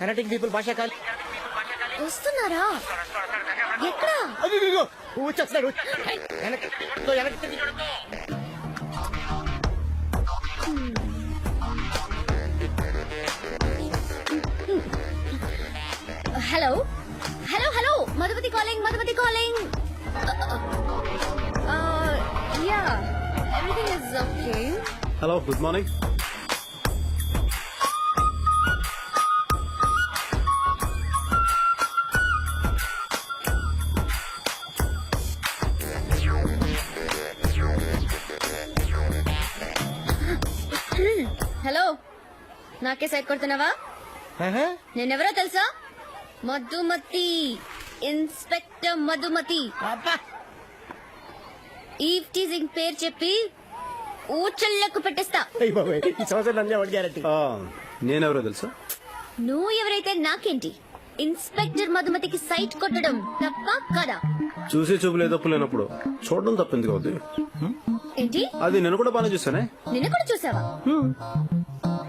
Connecting people భాష కాలి వస్తున్నారా? ఎక్కడా? చూడు. Hello? Hello hello! Madhumati calling Madhumati calling ya everything is okay hello good morning side కొడుతున్నావా. నేనెవరో తెలుసా? Madhumati. Inspector Madhumati. Eve teasing పేరు చెప్పి ఊచల్లకు పెట్టేస్తా. నేనెవరో తెలుసా? నువ్వు ఎవరైతే నాకేంటి? ఇన్స్పెక్టర్ మధుమతికి సైట్ కొట్టడం తప్ప కదా? చూసి చూపులు తప్పు లేనప్పుడు చూడడం తప్పింది అవుతుంది ఏంటి? అది నేను కూడా బాగానే చూసానే నిన్న కూడా చూసావా?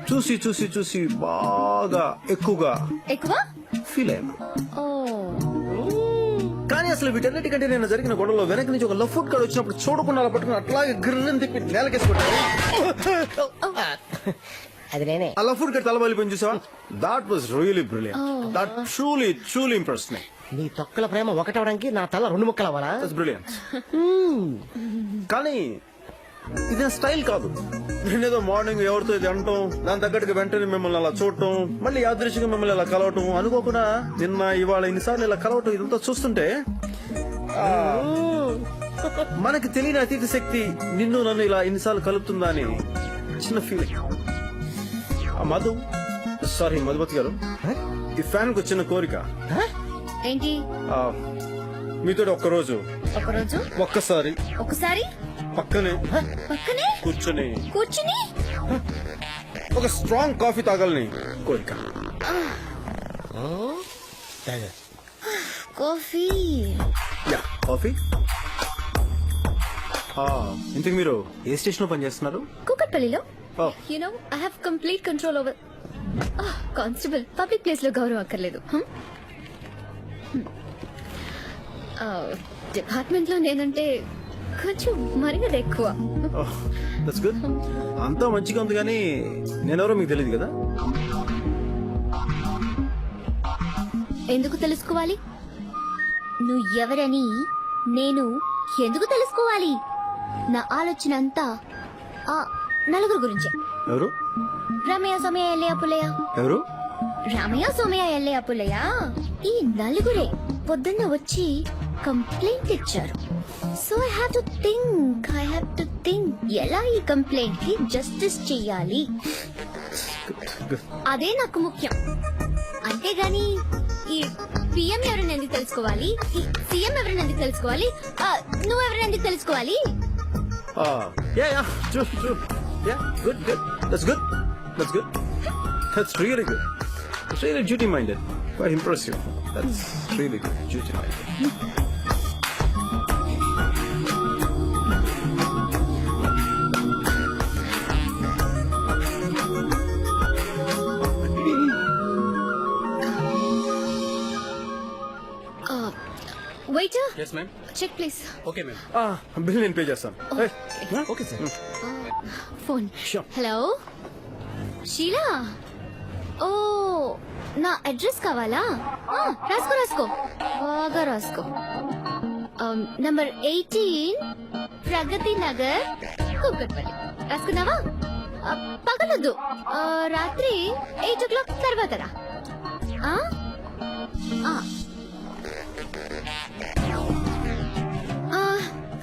చూసి చూసి చూసి బాగా ఎక్కువగా ఎక్కువ? ఫీల్ అయ్యాను. ఓ. కానీ అసలు వీటన్నిటికంటే నేను జరిగిన గొడవలో వెనక నుంచి ఒక లవ్ ఫుడ్ కార్డ్ వచ్చినప్పుడు చూడకుండా అలా పట్టుకుని అట్లాగే గిర్రని తిప్పి నేలకేసుకుంటాను అది నేనే. ఆ లవ్ ఫుడ్ కార్డ్ తలబలిపోయి చూసావా? That was really brilliant that truly truly impress me నీ తొక్కల ప్రేమ ఒకటవడానికి నా తల రెండు ముక్కలు అవ్వాలా? దట్స్ బ్రిలియంట్ కానీ ఇది నా స్టైల్ కాదు. నేనేదో మార్నింగ్ ఎవరితో ఇది అంటాం దాని తగ్గట్టుగా వెంటనే మిమ్మల్ని అలా చూడటం మళ్ళీ యాదృశ్యంగా మిమ్మల్ని ఇలా కలవటం అనుకోకుండా నిన్న ఇవాళ ఇన్నిసార్లు ఇలా కలవటం ఇదంతా చూస్తుంటే ఆ, మనకి తెలియని అతీత శక్తి నిన్ను నన్ను ఇలా ఇన్నిసార్లు కలుపుతుందా అని చిన్న ఫీలింగ్ మధు సారీ మధుమతి గారు. ఈ ఫ్యాన్కు చిన్న కోరిక. ఏంటి? ఆ, మీతో ఒక్కరోజు. ఒకరోజు ఒక్కసారి. ఒకసారి పక్కనే. పక్కనే? కూర్చొని. కూర్చుని? ఒక స్ట్రాంగ్ కాఫీ తాగాలని. కోరిక. కాఫీ. Ya coffee. ఇంతకు మీరు ఏ స్టేషన్లో పనిచేస్తున్నారు? కూకట్పల్లిలో. You know I have complete control over constable public ప్లేస్లో గౌరవం అక్కర్లేదు. డిపార్ట్మెంట్లో నేనంటే కొంచెం మరింగది ఎక్కువ. దట్స్ గుడ్ అంతా మంచిగా ఉంది కానీ నేనెవరో మీకు తెలియదు కదా? ఎందుకు తెలుసుకోవాలి? నువ్వు ఎవరని నేను ఎందుకు తెలుసుకోవాలి? నా ఆలోచన అంతా ఆ నలుగురు గురించే. ఎవరు? రమయ్య సోమయ్య ఎల్లయ్య పుల్లయ్య. ఎవరు? రామయ్య సోమయ్య ఎల్లయ్య పుల్లయ్య? ఈ నలుగురే పొద్దున్న వచ్చి కంప్లైంట్ ఇచ్చారు. So I have to think I have to think ఎలా ఈ కంప్లైంట్కి జస్టిస్ చెయ్యాలి? అదే నాకు ముఖ్యం. అంతేగాని ఈ పిఎం ఎవరిని ఎందుకు తెలుసుకోవాలి? ఈ సీఎం ఎవరిని ఎందుకు తెలుసుకోవాలి? నువ్వు ఎవరిని ఎందుకు తెలుసుకోవాలి? Ya ya true true ya good good. That's good that's good good. Really good that's really duty minded quite impressive that's really good duty minded waiter yes ma'am check please okay ma'am bill నేను pay చేస్తాను. Okay sir phone Sure. Hello Sheela ఓ నా address కావాలా? రాసుకో రాసుకో. బాగా రాసుకో. Number eighteen Pragati Nagar Kukatpalli. రాసుకున్నావా? పగలొద్దు. రాత్రి ఎయిట్ ఓ క్లాక్ తర్వాత రా.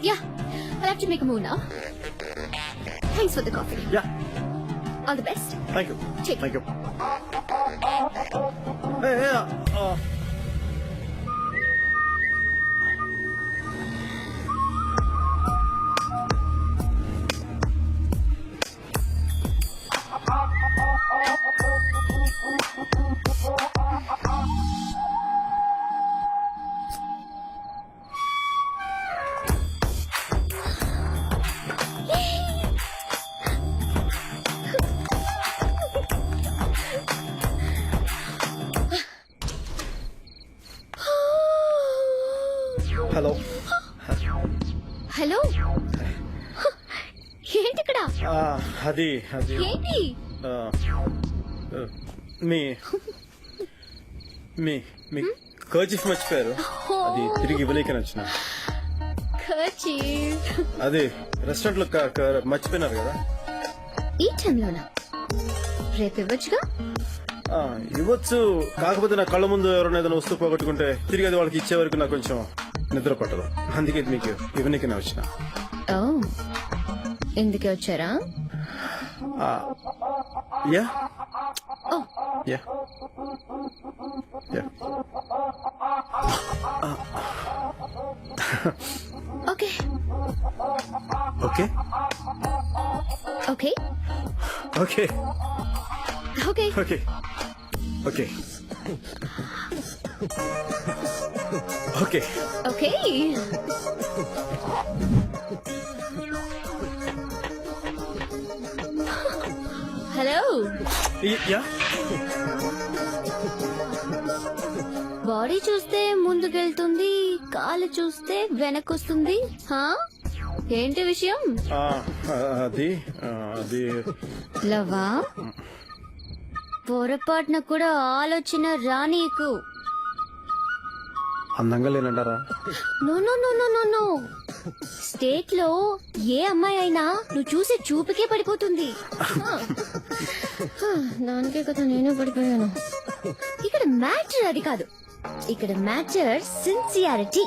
Yeah, I'll have to make a move now. Thanks for the coffee. Yeah. All the best. Thank you. Take Thank you. Hey, yeah. అది అది. ఏంటి? ఆ, ఆ, మీ మీ మీ కర్చీఫ్ మర్చిపోయారు. అది తిరిగి ఇవ్వలేకని వచ్చిన. Kerchief. అది రెస్టారెంట్లో క- క- మర్చిపోయినారు కదా? ఈ టైంలోనా? రేపు ఇవ్వచ్చుగా? ఆ, ఇవ్వచ్చు. కాకపోతే నా కళ్ళ ముందు ఎవరైనా ఏదైనా వస్తువు పోగొట్టుకుంటే తిరిగి అది వాళ్ళకి ఇచ్చే వరకు నాకు కొంచెం నిద్ర పట్టదు. అందుకే ఇది మీకు ఇవ్వనీకి వచ్చిన. ఓ. ఎందుకే వచ్చారా? Uh, yeah. Oh. Yeah. Yeah. Uh. okay. Okay. Okay. Okay. Okay. Okay. Okay. Okay. Okay. Hello body చూస్తే ముందుకెళ్తుంది కాలు చూస్తే వెనకొస్తుంది హా? ఏంటి విషయం? అది అది. లవా పొరపాటున కూడా ఆలోచన రానీకు. అందంగా లేనంటారా? No no no no no. స్టేట్లో ఏ అమ్మాయి అయినా నువ్వు చూసే చూపుకే పడిపోతుంది. దానికే కదా నేను పడిపోయాను. ఇక్కడ మ్యాటర్ అది కాదు. ఇక్కడ మ్యాటర్ సిన్సియారిటీ.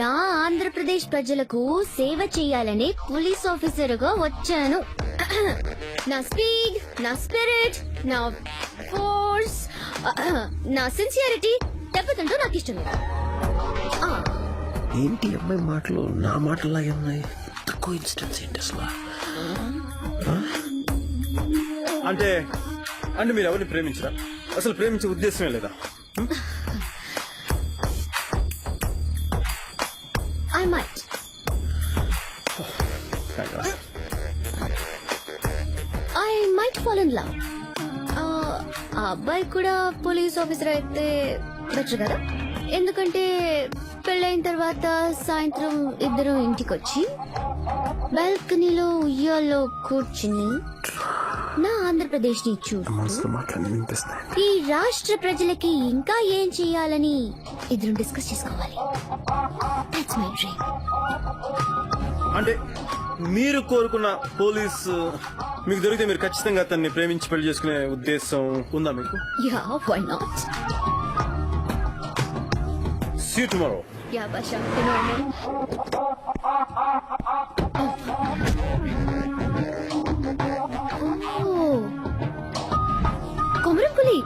నా ఆంధ్రప్రదేశ్ ప్రజలకు సేవ చేయాలని పోలీస్ ఆఫీసర్గా వచ్చాను. నా స్పీడ్ నా స్పిరిట్ నా ఫోర్స్ నా సిన్సియారిటీ దెబ్బతింటూ నాకు ఇష్టం లేదు. ఏంటి అమ్మాయి మాటలు? నా మాటలాగే ఉన్నాయి? తక్కువ ఇన్సిడెంట్స్ ఏంటి అసలు? అంటే అంటే మీరు ఎవరిని ప్రేమించరా? అసలు ప్రేమించే ఉద్దేశమే లేదా? love. ఆ ఆ అబ్బాయి కూడా పోలీస్ ఆఫీసర్ అయితే బెటర్ కదా? ఎందుకంటే పెళ్ళైన తర్వాత సాయంత్రం ఇద్దరు ఇంటికి వచ్చి బాల్కనీలో ఉయ్యాల్లో కూర్చుని నా ఆంధ్రప్రదేశ్ని చూస్తూ ఈ రాష్ట్ర ప్రజలకి ఇంకా ఏం చేయాలని ఇద్దరు డిస్కస్ చేసుకోవాలి. దట్స్ మై డ్రీమ్ అంటే మీరు కోరుకున్న పోలీస్ మీకు దొరికితే మీరు ఖచ్చితంగా అతన్ని ప్రేమించి పెళ్ళి చేసుకునే ఉద్దేశం ఉందా మీకు? Ya why not see tomorrow ya తినోండి కొమరంపులి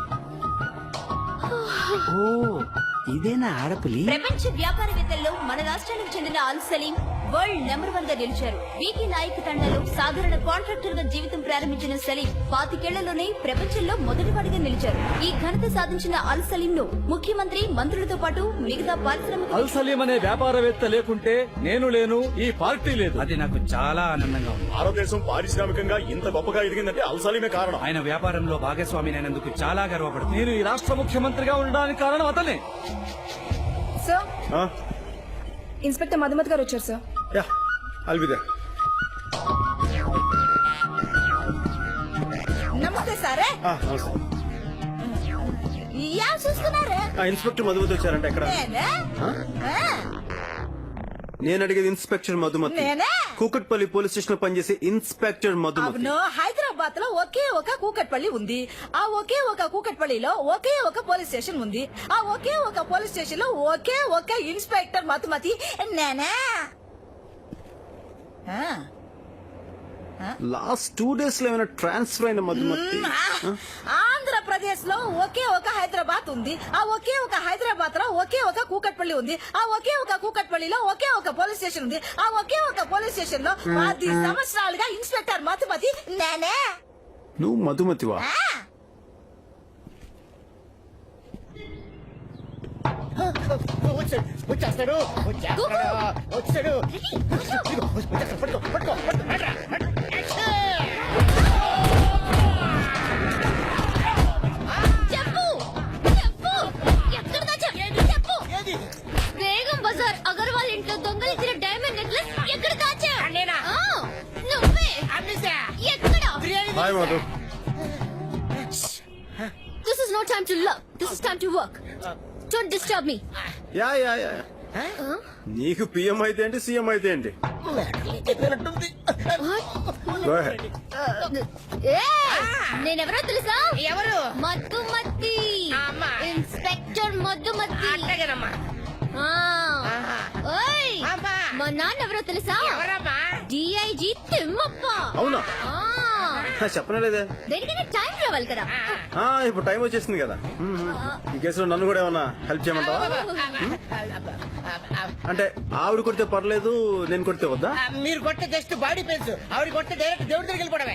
ఓ ఇదేనా ఆడపులి? ప్రపంచ వ్యాపారవేత్తల్లో మన రాష్ట్రానికి చెందిన అల్ సలీం వరల్డ్ నెంబర్ వన్గా నిలిచారు. వీకి నాయక్ తండలో సాధారణ కాంట్రాక్టర్గా జీవితం ప్రారంభించిన సలీం పాతికేళ్ళలోనే ప్రపంచంలో మొదటివాడిగా నిలిచారు. ఈ ఘనత సాధించిన అల్ సలీం ను ముఖ్యమంత్రి మంత్రులతో పాటు మిగతా పారిశ్రామిక అల్ సలీం అనే వ్యాపారవేత్త లేకుంటే నేను లేను ఈ పార్టీ లేదు. అది నాకు చాలా ఆనందంగా ఉంది. భారతదేశం పారిశ్రామికంగా ఇంత గొప్పగా ఎదిగిందంటే అల్సలీమే కారణం. ఆయన వ్యాపారంలో భాగస్వామినైనందుకు చాలా గర్వపడుతుంది. నేను ఈ రాష్ట్ర ముఖ్యమంత్రిగా ఉండడానికి కారణం అతనే. సార్ ఇన్స్పెక్టర్ మధుమతి గారు వచ్చారు సార్. యా అల్విదా నమస్తే సారే. యా చూస్తున్నారే? ఇన్స్పెక్టర్ మధుమతి వచ్చారంటే ఎక్కడ? నేను? అడిగేది ఇన్స్పెక్టర్ మధుమతి. నేనే? కూకట్పల్లి పోలీస్ స్టేషన్లో పనిచేసే ఇన్స్పెక్టర్ మధుమతి. అవును హైదరాబాద్లో ఒకే ఒక కూకట్పల్లి ఉంది. ఆ ఒకే ఒక కూకట్పల్లిలో ఒకే ఒక పోలీస్ స్టేషన్ ఉంది. ఆ ఒకే ఒక పోలీస్ స్టేషన్లో ఒకే ఒక ఇన్స్పెక్టర్ మధుమతి. నేనే? ఆ. లాస్ట్ టూ డేస్లో ఏమైనా ట్రాన్స్ఫర్ అయిన మధుమతి ఆంధ్రప్రదేశ్లో ఒకే ఒక హైదరాబాద్ ఉంది. ఆ ఒకే ఒక హైదరాబాద్లో ఒకే ఒక కూకట్పల్లి ఉంది. ఆ ఒకే ఒక కూకట్పల్లిలో ఒకే ఒక పోలీస్ స్టేషన్ ఉంది. ఆ ఒకే ఒక పోలీస్ స్టేషన్లో పది సంవత్సరాలుగా ఇన్స్పెక్టర్ మధుమతి నేనే. నువ్వు మధుమతివా? వచ్చాడు వచ్చేస్తాడు వచ్చేస్తాడు వచ్చాడు వచ్చేస్తాడు పట్టుకో పట్టుకో పట్టుకో మీ. Ya ya ya. నీకు పిఎం అయితే ఏంటి సీఎం అయితే ఏంటి. నేనెవరో తెలుసా? ఎవరు? మధుమతి. అమ్మా. ఇన్స్పెక్టర్ అమ్మా. మా నాన్న ఎవరో తెలుసా? ఎవరమ్మా? డిఐజీ తిమ్మప్ప. అవునా? ఆ. చెప్పనలేదే. దేనికైనా టైం రావాలి కదా. ఆ, ఇప్పుడు టైం వచ్చేసింది కదా. మ్మ్. ఈ కేసులో నన్ను కూడా ఏమన్నా హెల్ప్ చేయమంటావా? అంటే ఆవిడ కొడితే పర్లేదు నేను కొడితే వద్దా? ఆ, మీరు కొట్టే జస్ట్ బాడీ పెయిన్స్ ఆవిడ కొట్టే డైరెక్ట్ దేవుడి దగ్గరికి వెళ్ళిపోవడమే.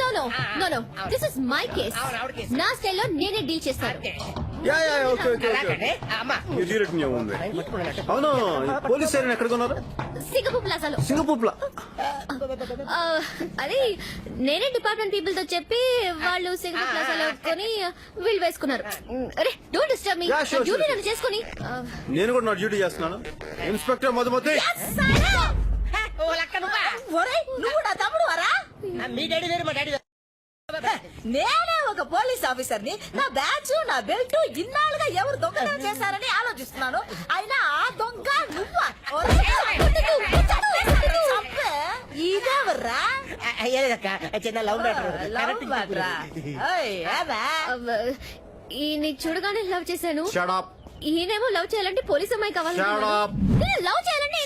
No no no no this is my case అవును, ఆవిడ case. నా స్టైల్లో నేనే డీల్ చేస్తాను. Ya ya, okay okay okay. New ఉంది. అవును పోలీస్ స్టేషన్ ఎక్కడ కొన్నారు సింగపూర్ ప్లాజాలో. సింగపూర్లో ఆ, అది నేనే డిపార్ట్మెంట్ పీపుల్తో చెప్పి వాళ్ళు సింగపూర్ ప్లాజాలో కొని వీళ్ళు వేసుకున్నారు. అరే don't disturb me Yeah, sure, duty sure, నన్ను చేసుకొని. ఆ, నేను కూడా నా డ్యూటీ చేస్తున్నాను. ఇన్స్పెక్టర్ మధుమతి. ఓ లక్క నువ్వా? ఒరేయ్ నువ్వు నా తమ్ముడు వరా? మీ డాడీ వేరు మా డాడీ. నేనే ఒక పోలీస్ ఆఫీసర్ని నా బ్యాచ్ నా బెల్ట్ ఇన్నాళ్ళుగా ఎవరు దొంగతనం చేశారని ఆలోచిస్తున్నాను. అయినా ఆ దొంగ నువ్వా? చంపే. ఇదెవర్రా అయ్యేదక్క చిన్న లవ్ మ్యాటర్? ఈయన్ని చూడగానే లవ్ చేశాను. ఈయనేమో లవ్ చేయాలంటే పోలీస్ అమ్మాయి కావాలి. లవ్ చేయాలంటే